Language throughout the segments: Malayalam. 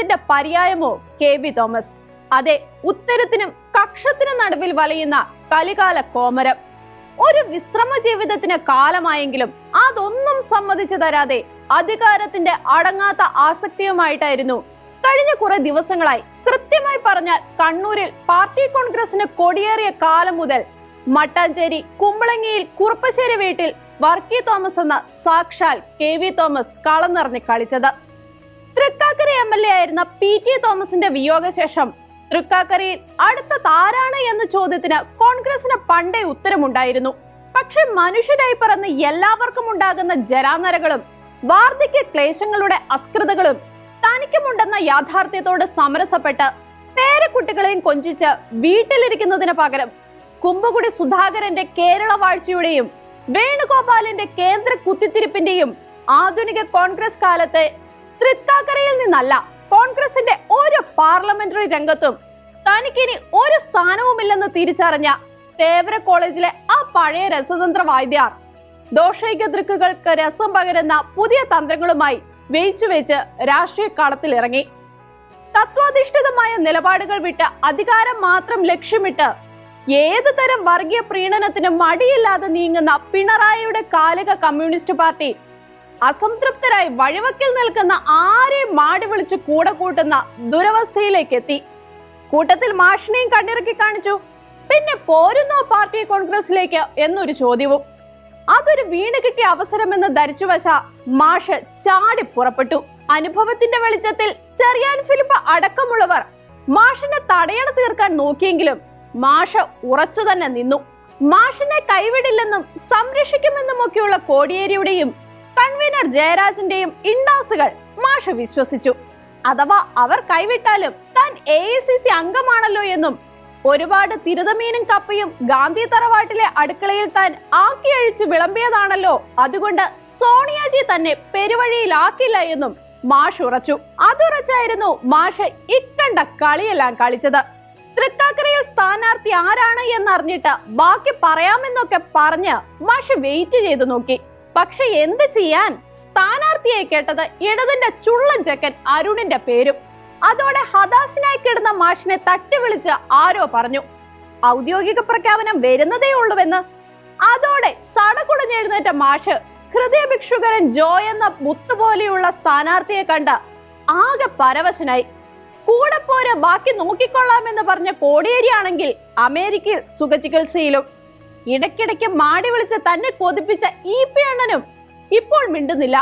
ഉത്തരത്തിന്റെ പര്യായമോ കെ വി തോമസ്? അതെ ഉത്തരത്തിനും കക്ഷത്തിനും നടുവിൽ വലയുന്ന കലികാല കോമരം. ഒരു വിശ്രമ ജീവിതത്തിന് കാലമായെങ്കിലും അതൊന്നും സമ്മതിച്ചു തരാതെ അധികാരത്തിന്റെ അടങ്ങാത്ത ആസക്തിയുമായിട്ടായിരുന്നു കഴിഞ്ഞ കുറെ ദിവസങ്ങളായി കൃത്യമായി പറഞ്ഞാൽ കണ്ണൂരിൽ പാർട്ടി കോൺഗ്രസിന് കൊടിയേറിയ കാലം മുതൽ മട്ടാഞ്ചേരി കുമ്പളങ്ങിയിൽ കുറുപ്പശ്ശേരി വീട്ടിൽ വർക്കി തോമസ് എന്ന സാക്ഷാൽ കെ വി തോമസ് കളം നിറഞ്ഞ് കളിച്ചത്. തൃക്കാക്കര എം എൽ എ ആയിരുന്ന പി ടി തോമസിന്റെ വിയോഗശേഷം തൃക്കാക്കരയിൽ അടുത്ത താരാണ് എന്ന ചോദ്യത്തിന് കോൺഗ്രസിന് പണ്ടേ ഉത്തരമുണ്ടായിരുന്നു. പക്ഷെ മനുഷ്യരായി പറന്ന് എല്ലാവർക്കും ഉണ്ടാകുന്ന ജലാനരകളും വാർദ്ധക്യ ക്ലേശങ്ങളുടെ അസ്കൃതകളും തനിക്കുമുണ്ടെന്ന യാഥാർത്ഥ്യത്തോട് സമരസപ്പെട്ട് പേരക്കുട്ടികളെയും കൊഞ്ചിച്ച് വീട്ടിലിരിക്കുന്നതിന് പകരം കുമ്പകുടി സുധാകരന്റെ കേരള വാഴ്ചയുടെയും വേണുഗോപാലിന്റെ കേന്ദ്ര കുത്തിത്തിരിപ്പിന്റെയും ആധുനിക കോൺഗ്രസ് കാലത്തെ തൃക്കാക്കരയിൽ നിന്നല്ല കോൺഗ്രസിന്റെ ഒരു പാർലമെന്ററി രംഗത്തും തനിക്കിനി ഒരു സ്ഥാനവുമില്ലെന്ന് തിരിച്ചറിഞ്ഞ തേവര കോളേജിലെ ആ പഴയ രസതന്ത്ര വാദ്യാർ ദോഷൈക ദൃക്കുകൾക്ക് രസം പകരുന്ന പുതിയ തന്ത്രങ്ങളുമായി വെയിച്ചു വെച്ച് രാഷ്ട്രീയ കളത്തിലിറങ്ങി തത്വാധിഷ്ഠിതമായ നിലപാടുകൾ വിട്ട് അധികാരം മാത്രം ലക്ഷ്യമിട്ട് ഏത് തരം വർഗീയ പ്രീണനത്തിനും മടിയില്ലാതെ നീങ്ങുന്ന പിണറായിയുടെ കാലിക കമ്മ്യൂണിസ്റ്റ് പാർട്ടി അസംതൃപ്തരായി വഴിവക്കിൽ നിൽക്കുന്ന ആരെയും മാടി വിളിച്ച് കൂടെ കൂട്ടുന്ന ദുരവസ്ഥയിലേക്ക് എത്തി. കൂട്ടത്തിൽ മാഷിനെയും കണ്ണിറക്കി കാണിച്ചു. പിന്നെ പോരുന്നോ പാർട്ടി കോൺഗ്രസിലേക്ക് എന്നൊരു ചോദ്യവും. അതൊരു വീണ് കിട്ടിയ അവസരമെന്ന് ധരിച്ചു വച്ച മാഷ് ചാടി പുറപ്പെട്ടു. അനുഭവത്തിന്റെ വെളിച്ചത്തിൽ ചെറിയാൻ ഫിലിപ്പ് അടക്കമുള്ളവർ മാഷിനെ തടയണ തീർക്കാൻ നോക്കിയെങ്കിലും മാഷ ഉറച്ചു തന്നെ നിന്നു. മാഷിനെ കൈവിടില്ലെന്നും സംരക്ഷിക്കുമെന്നുമൊക്കെയുള്ള കോടിയേരിയുടെയും കൺവീനർ ജയരാജന്റെയും ഇൻഡാസുകൾ മാഷ് വിശ്വസിച്ചു. അഥവാ അവർ കൈവിട്ടാലും താൻ എ അംഗമാണല്ലോ എന്നും ഒരുപാട് തിരുതമീനും കപ്പയും ഗാന്ധി തറവാട്ടിലെ അടുക്കളയിൽ താൻ ആക്കിയഴിച്ചു വിളമ്പിയതാണല്ലോ. അതുകൊണ്ട് സോണിയാജി തന്നെ പെരുവഴിയിലാക്കില്ല എന്നും മാഷ് ഉറച്ചു. അതുറച്ചായിരുന്നു മാഷ് ഇക്കണ്ട കളിയെല്ലാം കളിച്ചത്. തൃക്കാക്കരയിൽ സ്ഥാനാർത്ഥി ആരാണ് എന്നറിഞ്ഞിട്ട് ബാക്കി പറയാമെന്നൊക്കെ പറഞ്ഞ് മാഷ് വെയിറ്റ് ചെയ്തു നോക്കി. പക്ഷെ എന്ത് ചെയ്യാൻ? സ്ഥാനാർത്ഥിയെ കേട്ടത് ഇടതിന്റെ ചുള്ളൻ ചെക്കൻ അരുണിന്റെ പേരും. അതോടെ ഹതാശനായി കിടന്ന മാഷിനെ തട്ടി വിളിച്ച് ആരോ പറഞ്ഞു ഔദ്യോഗിക പ്രഖ്യാപനം വരുന്നതേ ഉള്ളുവെന്ന്. അതോടെ സടകുടഞ്ഞെഴുന്നേറ്റ മാഷ് ഹൃദയഭിക്ഷുകരൻ ജോ എന്ന മുത്തുപോലെയുള്ള സ്ഥാനാർത്ഥിയെ കണ്ട് ആകെ പരവശനായി. കൂടെ പോര് ബാക്കി നോക്കിക്കൊള്ളാമെന്ന് പറഞ്ഞ കോടിയേരിയാണെങ്കിൽ അമേരിക്കയിൽ സുഖചികിത്സയിലും ഇടയ്ക്കിടയ്ക്ക് മാടി വിളിച്ച് തന്നെ കൊതിപ്പിച്ച ഇ പി അണ്ണനും ഇപ്പോൾ മിണ്ടുന്നില്ല.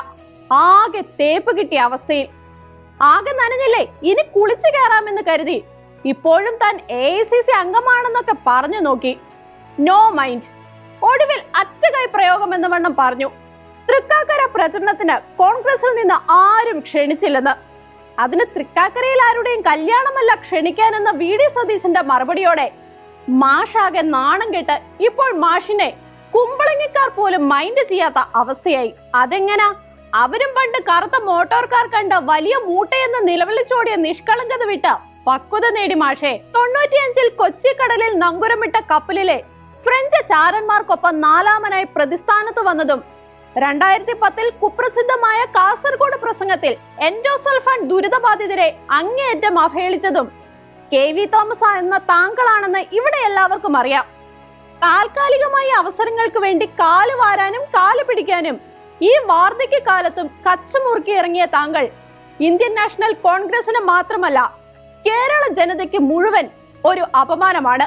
ആകെ തേപ്പ് കിട്ടിയ അവസ്ഥയിൽ. ആകെ നനഞ്ഞില്ലേ? ഇനി കുളിച്ചു കയറാമെന്ന് കരുതി. ഇപ്പോഴും താൻ എ ഐ സി സി അംഗമാണെന്നൊക്കെ പറഞ്ഞു നോക്കി. നോ മൈൻഡ് ഒടുവിൽ അറ്റകൈ പ്രയോഗം എന്ന വണ്ണം പറഞ്ഞു. തൃക്കാക്കര പ്രചരണത്തിന് കോൺഗ്രസിൽ നിന്ന് ആരും ക്ഷണിച്ചില്ലെന്ന്. അതിന് തൃക്കാക്കരയിൽ ആരുടെയും കല്യാണമല്ല ക്ഷണിക്കാനെന്ന വി ഡി സതീശന്റെ മറുപടിയോടെ മാഷാകെ നാണം കെട്ട് ഇപ്പോൾ മാഷിനെ കുമ്പളങ്ങിക്കാർ പോലും മൈൻഡ് ചെയ്യാത്ത അവസ്ഥയായി. അതെങ്ങനാ? അവരും പണ്ട് കറുത്ത മോട്ടോർ കാർ കണ്ട വലിയ മൂട്ടയെന്ന് നിലവിളിച്ചോടിയ നിഷ്കളങ്കത വിട്ട പക്വത നേടി മാഷേ. തൊണ്ണൂറ്റിയഞ്ചിൽ കൊച്ചിക്കടലിൽ നങ്കുരമിട്ട കപ്പലിലെ ഫ്രഞ്ച് ചാരന്മാർക്കൊപ്പം നാലാമനായി പ്രതിസ്ഥാനത്ത് വന്നതും രണ്ടായിരത്തി പത്തിൽ കുപ്രസിദ്ധമായ കാസർഗോഡ് പ്രസംഗത്തിൽ എൻഡോസൾഫാൻ ദുരിതബാധിതരെ അങ്ങേയറ്റം അവഹേളിച്ചതും കെ വി തോമസ് എന്ന താങ്കളാണെന്ന് ഇവിടെ എല്ലാവർക്കും അറിയാം. താൽക്കാലികമായ അവസരങ്ങൾക്ക് വേണ്ടി കാൽ വാരാനും കാൽ പിടിക്കാനും ഈ വാർദ്ധക്യ കാലത്തും കച്ചമുറുക്കി ഇറങ്ങിയ താങ്കൾ ഇന്ത്യൻ നാഷണൽ കോൺഗ്രസിന് മാത്രമല്ല കേരള ജനതയ്ക്ക് മുഴുവൻ ഒരു അപമാനമാണ്.